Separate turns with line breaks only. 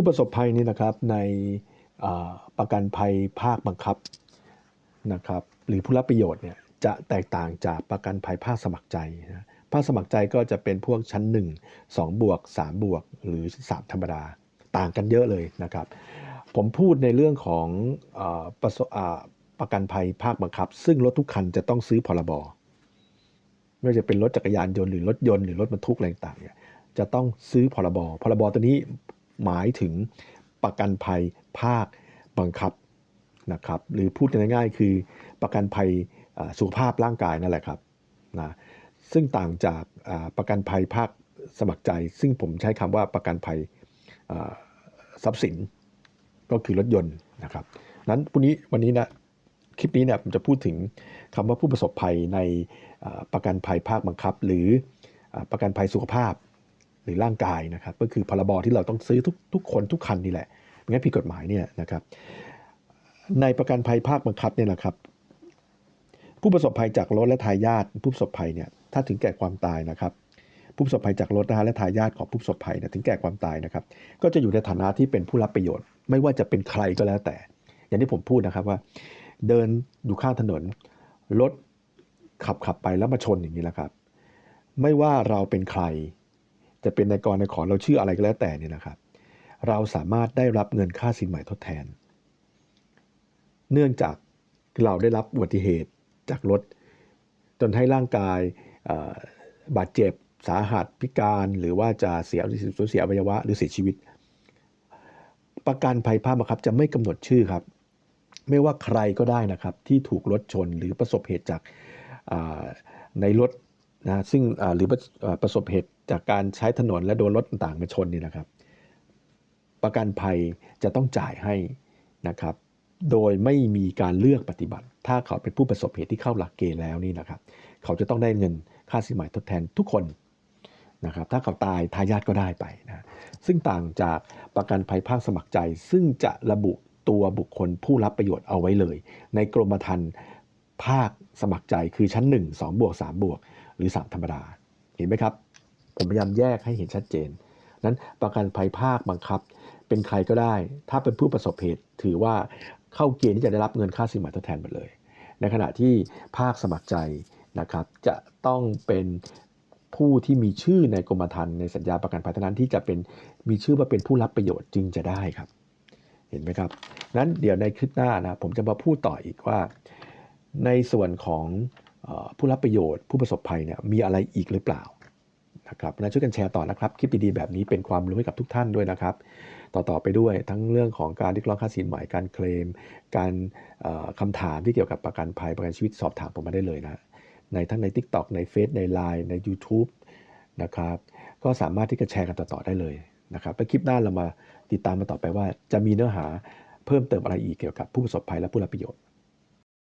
ผู้ประสบภัยนี่นะครับในประกันภัยภาคบังคับนะครับหรือผู้รับประโยชน์เนี่ยจะแตกต่างจากประกันภัยภาคสมัครใจนะภาคสมัครใจก็จะเป็นพวกชั้น 1 2 บวก 3 บวก หรือ 3 ธรรมดาต่างกันเยอะเลยนะครับ ผมพูดในเรื่องของอประประกันภัยภาคบังคับ ซึ่งรถทุกคันจะต้องซื้อพรบไม่ว่าจะเป็นรถจักรยานยนต์หรือรถยนต์หรือรถบรรทุกอะไรต่างๆเนี่ยจะต้องซื้อพรบพรบตัวนี้ หมายถึงประกันภัยภาคบังคับนะครับหรือพูดง่ายๆ คือประกันภัยสุขภาพร่างกายนั่นแหละครับนะซึ่งต่างจากประกันภัยภาคสมัครใจ ซึ่งผมใช้คำว่าประกันภัยทรัพย์สินก็คือรถยนต์นะครับนั้นวันนี้วันนี้นะคลิปนี้เนี่ยผมจะพูดถึงคำว่าผู้ประสบภัยในประกันภัยภาคบังคับ หรือประกันภัยสุขภาพ หรือร่างกายนะครับ ก็คือพรบที่เราต้องซื้อทุกทุกคนทุกคันนี่แหละงั้นผิดกฎหมายเนี่ยนะครับ ในประกันภัยภาคบังคับเนี่ยนะครับ ผู้ประสบภัยจากรถและทายาทผู้ประสบภัยเนี่ยถ้าถึงแก่ความตายนะครับ ผู้ประสบภัยจากรถนะฮะและทายาทของผู้ประสบภัยเนี่ยถึงแก่ความตายนะครับ ก็จะอยู่ในฐานะที่เป็นผู้รับประโยชน์ ไม่ว่าจะเป็นใครก็แล้วแต่ อย่างที่ผมพูดนะครับว่า เดินอยู่ข้างถนนรถขับขับไปแล้วมาชนอย่างนี้แหละครับ ไม่ว่าเราเป็นใคร จะเป็นนายกรนายขอเราชื่ออะไรก็แล้วแต่เนี่ยนะครับ เราสามารถได้รับเงินค่าสินใหม่ทดแทน เนื่องจากเราได้รับอุบัติเหตุจากรถ จนให้ร่างกายบาดเจ็บสาหัสพิการหรือว่าจะเสียสูญเสียอวัยวะ หรือเสียชีวิต ประกันภัยภาคบังคับจะไม่กำหนดชื่อครับ ไม่ว่าใครก็ได้นะครับ ที่ถูกรถชนหรือประสบเหตุจากในรถนะซึ่งหรือประสบเหตุ จากการใช้ถนนและโดนรถต่างๆมาชนนี่นะครับ ประกันภัยจะต้องจ่ายให้นะครับ โดยไม่มีการเลือกปฏิบัติ ถ้าเขาเป็นผู้ประสบเหตุที่เข้าหลักเกณฑ์แล้วนี่นะครับ เขาจะต้องได้เงินค่าสินใหม่ทดแทนทุกคนนะครับ ถ้าเขาตายทายาทก็ได้ไปนะซึ่งต่างจากประกันภัยภาคสมัครใจ ซึ่งจะระบุตัวบุคคลผู้รับประโยชน์เอาไว้เลย ในกรมธรรม์ภาคสมัครใจคือชั้น 1 2บวก3บวกหรือ 3 ธรรมดา เห็นไหมครับ ผมพยายามแยกให้เห็นชัดเจน นั้นประกันภัยภาคบังคับ เป็นใครก็ได้ ถ้าเป็นผู้ประสบเหตุถือว่าเข้าเกณฑ์ที่จะได้รับเงินค่าสินใหม่ทดแทนหมดเลย ในขณะที่ภาคสมัครใจนะครับ จะต้องเป็นผู้ที่มีชื่อในกรมธรรม์ในสัญญาประกันภัยเท่านั้นที่จะเป็นมีชื่อว่าเป็นผู้รับประโยชน์จึงจะได้ครับ เห็นไหมครับนั้นเดี๋ยวในคลิปหน้านะผมจะมาพูดต่ออีกว่า ในส่วนของผู้รับประโยชน์ ผู้ประสบภัยเนี่ยมีอะไรอีกหรือเปล่า นะครับนะช่วยกันแชร์ต่อนะครับ คลิปดีๆแบบนี้เป็นความรู้ให้กับทุกท่านด้วยนะครับ ต่อๆไปด้วยทั้งเรื่องของการเรียกร้องค่าสินใหม่การเคลม การเอ่อคำถามที่เกี่ยวกับประกันภัยประกันชีวิตสอบถามผมมาได้เลยนะ ในทั้งใน TikTok ในเฟซใน Line ใน YouTube นะครับ ก็สามารถที่จะแชร์กันต่อๆได้เลยนะครับไปคลิปหน้าเรามาติดตามมาต่อไปว่าจะมีเนื้อหาเพิ่มเติมอะไรอีกเกี่ยวกับผู้ประสบภัยและผู้รับประโยชน์